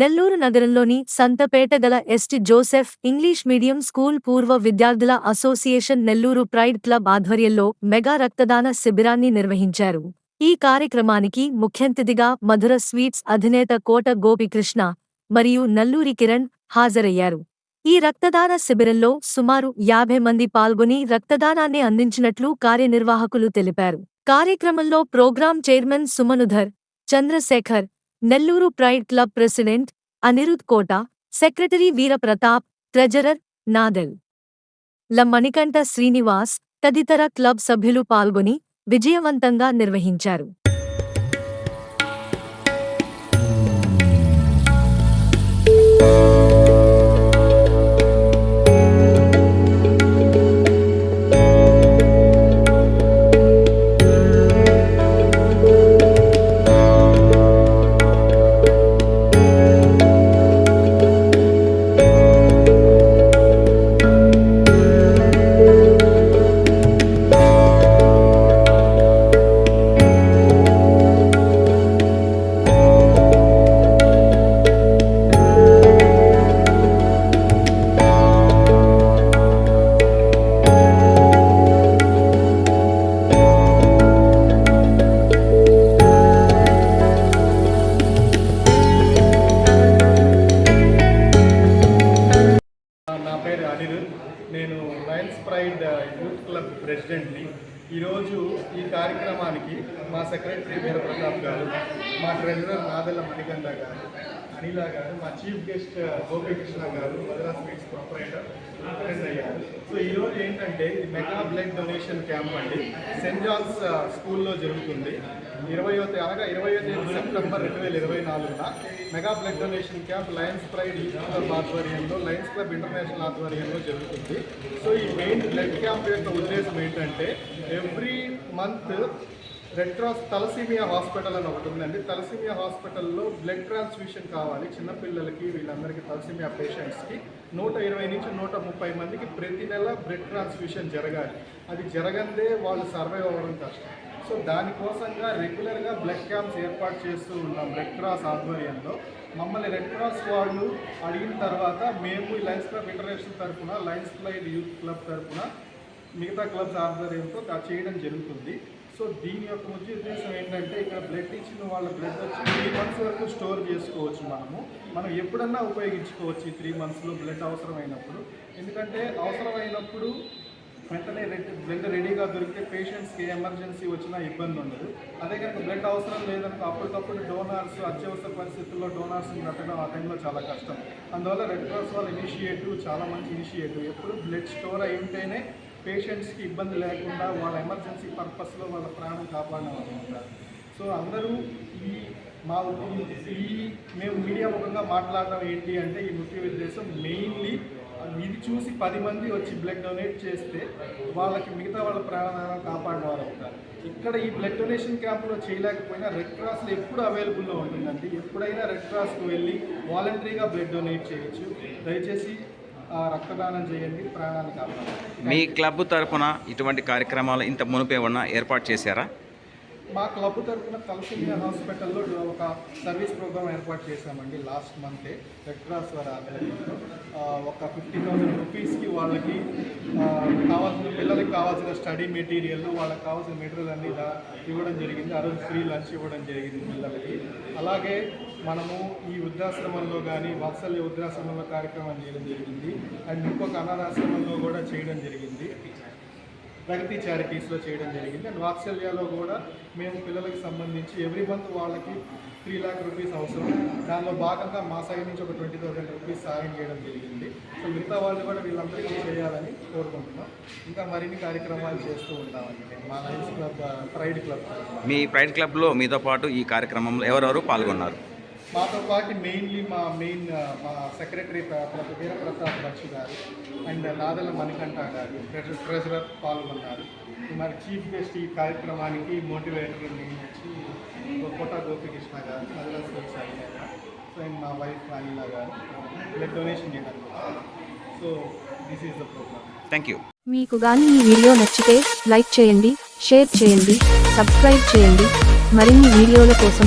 నెల్లూరు నగరంలోని సంతపేట గల S T Joseph English medium school పూర్వ విద్యార్థుల అసోసియేషన్ నెల్లూరు ప్రైడ్ క్లబ్ ఆధ్వర్యంలో మెగా రక్తదాన శిబిరాన్ని నిర్వహించారు. ఈ కార్యక్రమానికి ముఖ్యంతిథిగా మధుర స్వీట్స్ అధినేత కోట గోపికృష్ణ మరియు నల్లూరి కిరణ్ హాజరయ్యారు. ఈ రక్తదాన శిబిరంలో సుమారు యాభై మంది పాల్గొని రక్తదానాన్ని అందించినట్లు కార్యనిర్వాహకులు తెలిపారు. కార్యక్రమంలో programme chairman Sumanudhar Chandrasekhar Nellore pride club president Anirudh Kota secretary Veeraprathap treasurer Nadella Manikanta Srinivas తదితర క్లబ్ సభ్యులు పాల్గొని విజయవంతంగా నిర్వహించారు. నా నేను లయన్స్ ప్రైడ్ యూత్ క్లబ్ ప్రెసిడెంట్ని. ఈరోజు ఈ కార్యక్రమానికి మా సెక్రటరీ వీరప్రతాప్ గారు మా ట్రెజరర్ నాదెల్ల మణికంద గారు అనిలా గారు మా chief guest Gopikrishna garu Madras sweets proprietor attend అయ్యారు సో ఈరోజు ఏంటంటే మెగా బ్లడ్ డొనేషన్ క్యాంప్ అండి. సెంట్ జాన్స్ స్కూల్లో జరుగుతుంది. ఇరవయో తే- అనగా ఇరవయో తేదీ సెప్టెంబర్ రెండు వేల ఇరవై నాలుగున mega blood donation camp lions pride youth club ఆధ్వర్యంలో లయన్స్ క్లబ్ ఇంటర్నేషనల్ ఆధ్వర్యంలో జరుగుతుంది. సో ఈ మెయిన్ బ్లడ్ క్యాంప్ యొక్క ఉద్దేశం ఏంటంటే every month red cross thalassaemia hospital అని ఒకటి ఉందండి. తలసీమియా హాస్పిటల్లో బ్లడ్ ట్రాన్స్ఫ్యూషన్ కావాలి చిన్నపిల్లలకి వీళ్ళందరికీ తలసీమియా పేషెంట్స్కి. నూట ఇరవై నుంచి నూట ముప్పై మందికి ప్రతి నెల బ్లడ్ ట్రాన్స్ఫ్యూషన్ జరగాలి. అది జరగందే వాళ్ళు సర్వైవ్ అవ్వడం కష్టం. సో దానికోసంగా రెగ్యులర్గా బ్లడ్ క్యాంప్స్ ఏర్పాటు చేస్తూ ఉన్నాం రెడ్ క్రాస్ ఆధ్వర్యంలో. మమ్మల్ని రెడ్ క్రాస్ వాళ్ళు అడిగిన తర్వాత మేము లయన్స్ క్లబ్ ఇంటర్నేషనల్ తరఫున లయన్స్ ప్లైడ్ యూత్ క్లబ్ తరఫున మిగతా క్లబ్స్ ఆధ్వర్యంతో చేయడం జరుగుతుంది. సో దీని యొక్క ముఖ్య ఉద్దేశం ఏంటంటే ఇక్కడ బ్లడ్ ఇచ్చిన వాళ్ళ బ్లడ్ వచ్చి త్రీ మంత్స్ వరకు స్టోర్ చేసుకోవచ్చు మనము. మనం ఎప్పుడన్నా ఉపయోగించుకోవచ్చు ఈ త్రీ మంత్స్లో బ్లడ్ అవసరమైనప్పుడు. ఎందుకంటే అవసరమైనప్పుడు వెంటనే రెడ్ బ్లడ్ రెడీగా దొరికితే పేషెంట్స్కి ఎమర్జెన్సీ వచ్చినా ఇబ్బంది ఉండదు. అదే కనుక బ్లడ్ అవసరం లేదనుకో అప్పటికప్పుడు డోనార్స్ అత్యవసర పరిస్థితుల్లో డోనార్స్ని పెట్టడం ఆ టైంలో చాలా కష్టం. అందువల్ల రెడ్ క్రాస్ వాళ్ళ ఇనిషియేటివ్ చాలా మంచి ఇనిషియేటివ్ ఎప్పుడు బ్లడ్ స్టోర్ అయి ఉంటేనే పేషెంట్స్కి ఇబ్బంది లేకుండా వాళ్ళ ఎమర్జెన్సీ పర్పస్లో వాళ్ళ ప్రాణం కాపాడిన వాళ్ళు ఉంటారు సో అందరూ ఈ మా ఈ మేము మీడియా ముఖంగా మాట్లాడడం ఏంటి అంటే ఈ ముఖ్య ఉద్దేశం మెయిన్లీ ఇది చూసి పది మంది వచ్చి బ్లడ్ డొనేట్ చేస్తే వాళ్ళకి మిగతా వాళ్ళ ప్రాణాలను కాపాడిన వారు అవుతారు ఇక్కడ ఈ బ్లడ్ డొనేషన్ క్యాంప్లో చేయలేకపోయినా రెడ్ క్రాస్లో ఎప్పుడు అవైలబుల్లో ఉంటుందండి. ఎప్పుడైనా రెడ్ క్రాస్కు వెళ్ళి వాలంటరీగా బ్లడ్ డొనేట్ చేయొచ్చు. దయచేసి రక్తదానం చేయండి ప్రాణాన్ని కాపాడండి. మీ క్లబ్ తరఫున ఇటువంటి కార్యక్రమాలు ఇంత మునుపు ఏమన్నా ఏర్పాటు చేశారా? మా క్లబ్ తరఫున తలసిమియా హాస్పిటల్లో ఒక సర్వీస్ ప్రోగ్రామ్ ఏర్పాటు చేశామండి లాస్ట్ మంతే రెడ్ క్రాస్ వారి ఆధ్వర్యంలో. ఒక ఫిఫ్టీ థౌసండ్ రూపీస్కి వాళ్ళకి కావాల్సిన పిల్లలకి కావాల్సిన స్టడీ మెటీరియల్ వాళ్ళకి కావాల్సిన మెటీరియల్ అన్ని ఇవ్వడం జరిగింది. ఆ రోజు ఫ్రీ లంచ్ ఇవ్వడం జరిగింది పిల్లలకి. అలాగే మనము ఈ వృద్ధాశ్రమంలో కానీ వాత్సల్య వృద్ధాశ్రమంలో కార్యక్రమం చేయడం జరిగింది. అండ్ ఇంకొక అనాథాశ్రమంలో కూడా చేయడం జరిగింది. ప్రగతి చారిటీస్లో చేయడం జరిగింది. అండ్ వాత్సల్యాలో కూడా మేము పిల్లలకి సంబంధించి ఎవ్రీ మంత్ వాళ్ళకి త్రీ ల్యాక్ రూపీస్ అవసరం. దానిలో భాగంగా మా సైడ్ నుంచి ఒక ట్వంటీ థౌసండ్ రూపీస్ సాయం చేయడం జరిగింది. సో మిగతా వాళ్ళు కూడా వీళ్ళందరికీ చేయాలని కోరుకుంటున్నాం. ఇంకా మరిన్ని కార్యక్రమాలు చేస్తూ ఉంటామండి మా లైన్స్ క్లబ్ ప్రైడ్ క్లబ్ మీ ప్రైడ్ క్లబ్లో మీతో పాటు ఈ కార్యక్రమంలో ఎవరెవరు పాల్గొన్నారు? మాతో పాటు మెయిన్లీ మా మెయిన్ మా సెక్రటరీ ప్ర- ప్ర- వీరప్రతాప్ బక్షి గారు అండ్ నాదల మణికంఠ గారు ట్రెజ- ట్రెజరర్ పాల్గొన్నారు మరి చీఫ్ గెస్ట్ ఈ కార్యక్రమానికి మోటివేటర్ నుంచి కోట గోపికృష్ణ గారు స్వీట్స్ అయిన సో అండ్ మా వైఫ్ అనిల గారు. బ్లడ్ డొనేషన్ చేయడానికి వచ్చారు. So this is the programme thank you మీకు గాని ఈ వీడియో నచ్చితే లైక్ చేయండి షేర్ చేయండి సబ్స్క్రైబ్ చేయండి. మరిన్ని వీడియోల కోసం